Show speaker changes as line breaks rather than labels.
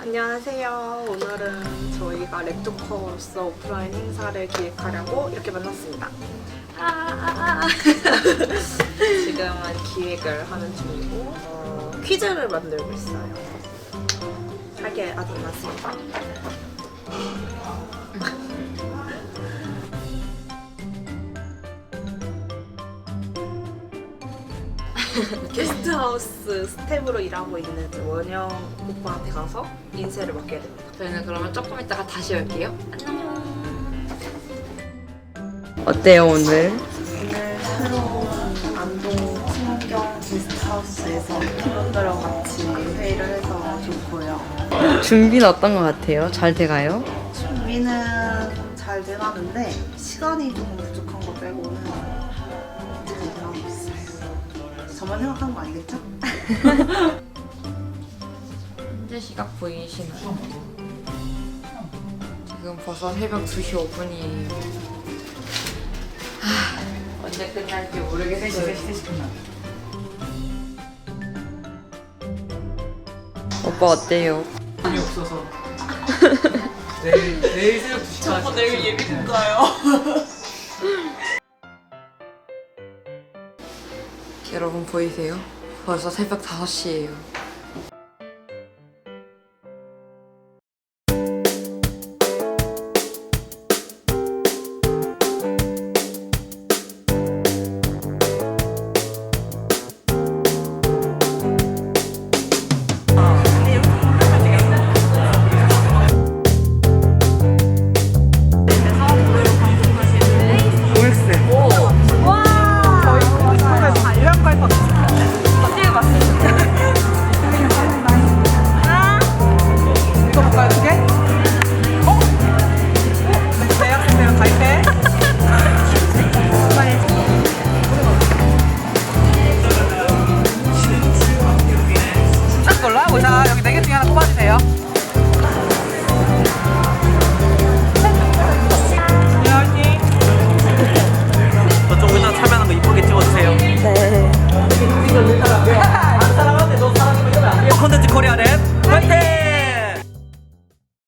안녕하세요. 오늘은 저희가 랩토커로서 오프라인 행사를 기획하려고 이렇게 만났습니다. 아, 아, 아. 지금은 기획을 하는 중이고 어, 퀴즈를 만들고 있어요. 하게 아주 많습니다. 게스트하우스 스텝으로 일하고 있는 원영 오빠한테 가서 인쇄를 맡게 됩니다.
저희는 그러면 조금 이따가 다시 올게요.
어때요 오늘?
오늘 새로운 안동 친환경 게스트하우스에서 분들랑 같이 회의를 해서 좋고요.
준비는 어떤 것 같아요? 잘 돼가요?
준비는 잘 돼가는데 시간이 조금 부족한 거 빼고는 저만 생각한 거 아니겠죠?
현재 시각 보이시나요? 지금 벌써 새벽 2시 5분이에요. 언제 끝날지 모르겠어요.
오빠 어때요?
돈이 없어서 내일 내일 새벽 2시까지 저거 내일 예비 군가요?
여러분 보이세요? 벌써 새벽 5시예요. 하고 자 여기 네개 중에 하나 뽑아주세요.